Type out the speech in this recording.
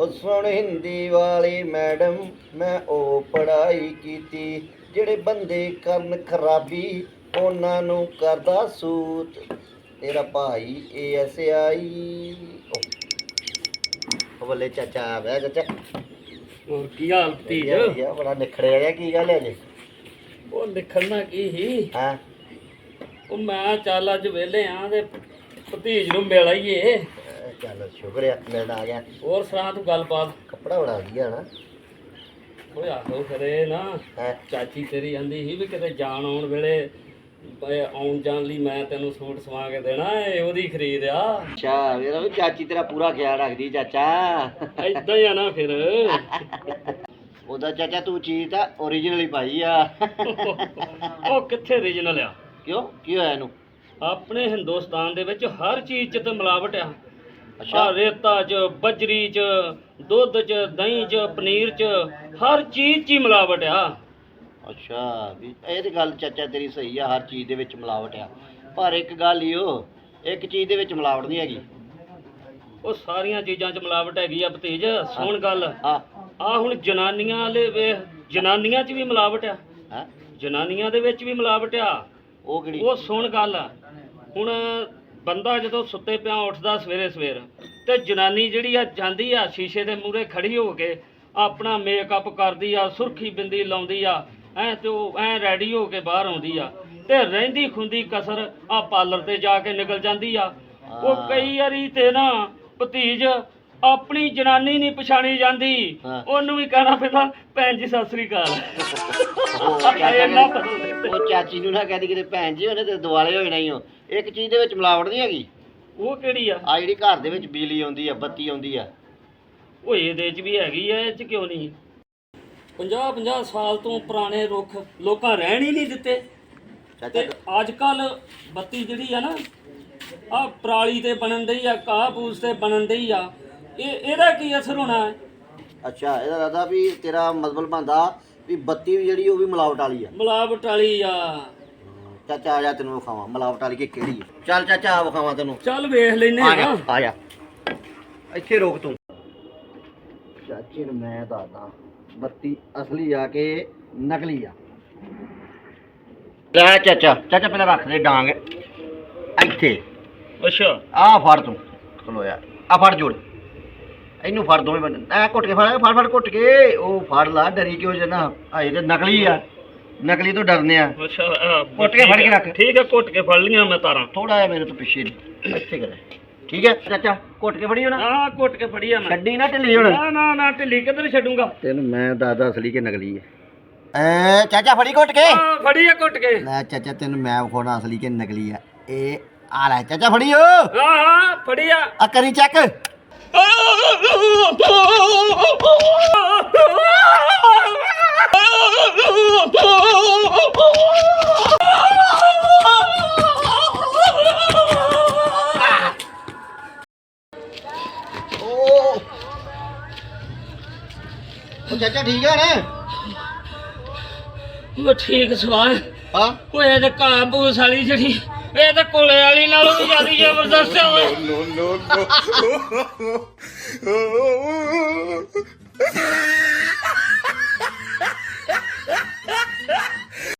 ਉਹ ਸੁਣ ਹਿੰਦੀ ਵਾਲੀ ਮੈਡਮ ਮੈਂ ਉਹ ਪੜ੍ਹਾਈ ਕੀਤੀ ਜਿਹੜੇ ਬੰਦੇ ਕਰਨ ਖਰਾਬੀ ਉਹਨਾਂ ਨੂੰ ਕਰਦਾ ਸੂਤ। ਤੇਰਾ ਭਾਈ ਏਐਸਆਈ ਉਹ ਬੱਲੇ ਚਾਚਾ ਆ ਗਿਆ ਚਾਚਾ। ਹੋਰ ਕੀ ਹਾਲ ਭਤੀਜ? ਵਧੀਆ, ਬੜਾ ਨਿਖੜਿਆ ਜਿਹਾ ਕੀ ਗੱਲ ਹੈ ਜੀ? ਉਹ ਲਿਖਣਾ ਕੀ ਹੀ ਹਾਂ? ਉਹ ਮੈਂ ਚੱਲ ਅੱਜ ਵਿਹਲੇ ਆਂ ਤੇ ਭਤੀਜ ਨੂੰ ਮਿਲ ਆਈਏ। ਚੱਲ ਸ਼ੁਕਰ ਹੈ ਮਿਲਣ ਆ ਗਿਆ। ਹੋਰ ਸੁਣਾ ਤੂੰ ਗੱਲਬਾਤ। ਕੱਪੜਾ ਬੜਾ ਵਧੀਆ ਨਾ। ਓਏ ਆਹੋ ਕਰੇ ਨਾ। ਹੈ? ਚਾਚੀ ਤੇਰੀ ਆਂਦੀ ਸੀ ਵੀ ਕਿਤੇ ਜਾਣ ਆਉਣ ਵੇਲੇ ਬਈ ਆਉਣ ਜਾਣ ਲਈ ਮੈਂ ਤੈਨੂੰ ਸੂਟ ਸਵਾ ਕੇ ਦੇਣਾ ਏ ਉਹਦੀ ਖਰੀਦ ਆ। ਅੱਛਾ ਮੇਰਾ ਵੀ ਚਾਚੀ ਤੇਰਾ ਪੂਰਾ ਖਿਆਲ ਰੱਖਦੀ ਚਾਚਾ। ਏਦਾਂ ਹੀ ਆ ਨਾ ਫਿਰ। ਉਹਦਾ ਚਾਚਾ ਤੂੰ ਚੀਜ਼ ਤਾਂ ਓਰੀਜਨਲ ਹੀ ਪਾਈ ਆ। ਉਹ ਕਿੱਥੇ ਰੀਜਨਲ ਆ? ਕਿਉਂ? ਕੀ ਹੋਇਆ ਇਹਨੂੰ? ਆਪਣੇ ਹਿੰਦੁਸਤਾਨ ਦੇ ਵਿੱਚ ਹਰ ਚੀਜ਼ 'ਚ ਤੇ ਮਿਲਾਵਟ ਆ। ਆ ਰੇਤਾ 'ਚ ਬਜਰੀ 'ਚ ਦੁੱਧ 'ਚ ਦਹੀਂ 'ਚ ਪਨੀਰ 'ਚ ਹਰ ਚੀਜ਼ 'ਚ ਹੀ ਮਿਲਾਵਟ ਆ। ਅੱਛਾ ਵੀ ਇਹ ਤੇ ਗੱਲ ਚਾਚਾ ਤੇਰੀ ਸਹੀ ਆ ਹਰ ਚੀਜ਼ ਦੇ ਵਿੱਚ ਮਿਲਾਵਟ ਆ। ਪਰ ਇੱਕ ਗੱਲ ਈ ਓ ਇੱਕ ਚੀਜ਼ ਦੇ ਵਿੱਚ ਮਿਲਾਵਟ ਨਹੀਂ ਹੈਗੀ। ਉਹ ਸਾਰੀਆਂ ਚੀਜ਼ਾਂ 'ਚ ਮਿਲਾਵਟ ਹੈਗੀ ਆ ਭਤੀਜ ਸੁਣ ਗੱਲ। ਆ ਹੁਣ ਜਨਾਨੀਆਂ ਵਾਲੇ ਵੇਖ ਜਨਾਨੀਆਂ 'ਚ ਵੀ ਮਿਲਾਵਟ ਆ। ਹੈ? ਜਨਾਨੀਆਂ ਦੇ ਵਿੱਚ ਵੀ ਮਿਲਾਵਟ ਆ। ਉਹ ਕਿਹੜੀ? ਉਹ ਸੁਣ ਗੱਲ। ਹੁਣ ਬੰਦਾ ਜਦੋਂ ਸੁੱਤੇ ਪਿਆ ਉੱਠਦਾ ਸਵੇਰੇ ਸਵੇਰ ਤੇ ਜਨਾਨੀ ਜਿਹੜੀ ਆ ਜਾਂਦੀ ਆ ਸ਼ੀਸ਼ੇ ਦੇ ਮੂਹਰੇ ਖੜੀ ਹੋ ਕੇ ਆਪਣਾ ਮੇਕਅਪ ਕਰਦੀ ਆ ਸੁਰਖੀ ਬਿੰਦੀ ਲਾਉਂਦੀ ਆ ਐ ਤੇ ਉਹ ਐ ਰੈਡੀ ਹੋ ਕੇ ਬਾਹਰ ਆਉਂਦੀ ਆ ਤੇ ਰਹਿੰਦੀ ਖੁੰਦੀ ਕਸਰ ਆ ਪਾਰਲਰ ਤੇ ਜਾ ਕੇ ਨਿਕਲ ਜਾਂਦੀ ਆ ਉਹ। ਕਈ ਵਾਰੀ ਤੇ ਨਾ ਭਤੀਜ ਆਪਣੀ ਜਨਾਨੀ ਨਹੀਂ ਪਛਾਣੀ ਜਾਂਦੀ ਹਾਂ। ਉਹਨੂੰ ਵੀ ਕਹਿਣਾ ਪੈਂਦਾ ਭੈਣ ਜੀ ਸਤਿ ਸ੍ਰੀ ਅਕਾਲ। ਉਹ ਇੰਨਾ ਬਦਲ ਉਹ ਚਾਚੀ ਨੂੰ ਨਾ ਕਹਦੀ ਕਿਤੇ ਭੈਣ ਜੀ ਉਹਨੇ ਤੇ ਦੁਆਲੇ ਹੋਏ ਨਹੀਂ ਹੋ ਇੱਕ ਚੀਜ਼ ਦੇ ਵਿੱਚ ਮਿਲਾਵਟ ਨਹੀਂ ਹੈਗੀ। ਉਹ ਕਿਹੜੀ ਆ? ਆ ਜਿਹੜੀ ਘਰ ਦੇ ਵਿੱਚ ਬਿਜਲੀ ਆਉਂਦੀ ਆ ਬੱਤੀ ਆਉਂਦੀ ਆ। ਉਹ ਇਹਦੇ 'ਚ ਵੀ ਹੈਗੀ ਐ ਇਹ 'ਚ ਕਿਉਂ ਨਹੀਂ? 50 50 ਸਾਲ ਤੋਂ ਪੁਰਾਣੇ ਰੁੱਖ ਲੋਕਾਂ ਰਹਿਣ ਹੀ ਨਹੀਂ ਦਿੱਤੇ। ਚਾਚਾ ਤੇ ਅੱਜ ਕੱਲ ਬੱਤੀ ਜਿਹੜੀ ਆ ਨਾ ਆ ਪਰਾਲੀ ਤੇ ਬਣਨ ਡਈ ਆ ਕਾਹ ਪੂਸ ਤੇ ਬਣਨ ਡਈ ਆ। ਇਹ ਇਹਦਾ ਕੀ ਅਸਰ ਹੋਣਾ ਹੈ? ਅੱਛਾ ਇਹਦਾ ਰਾਦਾ ਵੀ ਤੇਰਾ ਮਤਲਬ ਬੰਦਾ ਵੀ ਬੱਤੀ ਵੀ ਜਿਹੜੀ ਉਹ ਵੀ ਮਿਲਾਵਟ ਵਾਲੀ ਆ। ਮਿਲਾਵਟ ਵਾਲੀ ਆ। ਚਾਚਾ ਆ ਜਾ ਤੈਨੂੰ ਵਿਖਾਵਾਂ ਮਿਲਾਵਟ ਵਾਲੀ ਕਿ ਕਿਹੜੀ ਆ? ਚੱਲ ਚਾਚਾ ਆ ਵਿਖਾਵਾਂ ਤੈਨੂੰ। ਚੱਲ ਵੇਖ ਲੈਨੇ ਆ ਆ। ਜਾ ਆ ਜਾ। ਇੱਥੇ ਰੋਕ ਤੂੰ। ਚਾਚੇ ਨੂੰ ਮੈਂ ਦੱਸਦਾ ਬੱਤੀ ਅਸਲੀ ਆ ਕਿ ਨਕਲੀ ਆ? ਲੈ ਚਾਚਾ ਚਾਚਾ ਪਹਿਲਾਂ ਰੱਖ ਦੇ ਡਾਂਗ। ਇੱਥੇ। ਅੱਛਾ। ਆ ਫੜ ਤੂੰ। ਚਲੋ ਯਾਰ ਆ ਫੜ ਜੋੜ। ਇਹਨੂੰ ਫੜ ਦੋਵੇਂ ਬੰਦੇ ਐ ਘੁੱਟ ਕੇ ਫੜ ਫੜ ਫੜ ਘੁੱਟ ਕੇ। ਉਹ ਫੜ ਲਾ ਡਰੀ ਕਿਉਂ ਜਨਾ? ਆ ਇਹ ਤੇ ਨਕਲੀ ਆ। ਨਕਲੀ ਤੋਂ ਡਰਨੇ ਆ। ਅੱਛਾ ਆਹ, ਕੁੱਟ ਕੇ ਫੜ ਕੇ ਰੱਖ। ਠੀਕ ਹੈ ਕੁੱਟ ਕੇ ਫੜ ਲੀਆਂ ਮੈਂ ਤਾਰਾਂ। ਥੋੜਾ ਜਿਹਾ ਮੇਰੇ ਤੋਂ ਪਿੱਛੇ ਦੀ ਇੱਥੇ ਕਰੇ। ਠੀਕ ਹੈ ਚਾਚਾ ਘੁੱਟ ਕੇ ਫੜੀਓ ਨਾ ਆਹ ਕੁੱਟ ਕੇ ਫੜੀ ਆ ਮੈਂ। ਛੱਡੀ ਨਾ ਢਿੱਲੀ ਹੁਣ। ਨਾ ਨਾ ਨਾ ਢਿੱਲੀ ਕਿੱਧਰ ਛੱਡੂੰਗਾ? ਤੈਨੂੰ ਮੈਂ ਦਾਦਾ ਅਸਲੀ ਕਿ ਨਕਲੀ ਹੈ ਐ ਚਾਚਾ ਫੜੀ ਘੁੱਟ ਕੇ। ਆ ਫੜੀ ਆ ਕੁੱਟ ਕੇ। ਲੈ ਚਾਚਾ ਤੈਨੂੰ ਮੈਂ ਵਿਖਾਉਣਾ ਅਸਲੀ ਕਿ ਨਕਲੀ ਆ। ਇਹ ਆ ਲੈ ਚਾਚਾ ਫੜੀਓ ਹਾਂ ਹਾਂ ਫੜੀ ਆ। ਆ ਕਰੀ ਚੈੱਕ। ਓ ਉਹ ਚਾਚਾ ਠੀਕ ਹੈ ਨਾ ਉਹ ਠੀਕ ਸਵਾਲ ਹਾਂ ਓਏ ਇਹ ਤੇ ਘਾਹ ਪੂਸ ਵਾਲੀ ਜਿਹੜੀ ਇਹ ਤਾਂ ਕੋਲੇ ਵਾਲੀ ਨਾਲੋਂ ਵੀ ਜ਼ਿਆਦਾ ਜ਼ਬਰਦਸਤ ਆ ਓਏ no, no.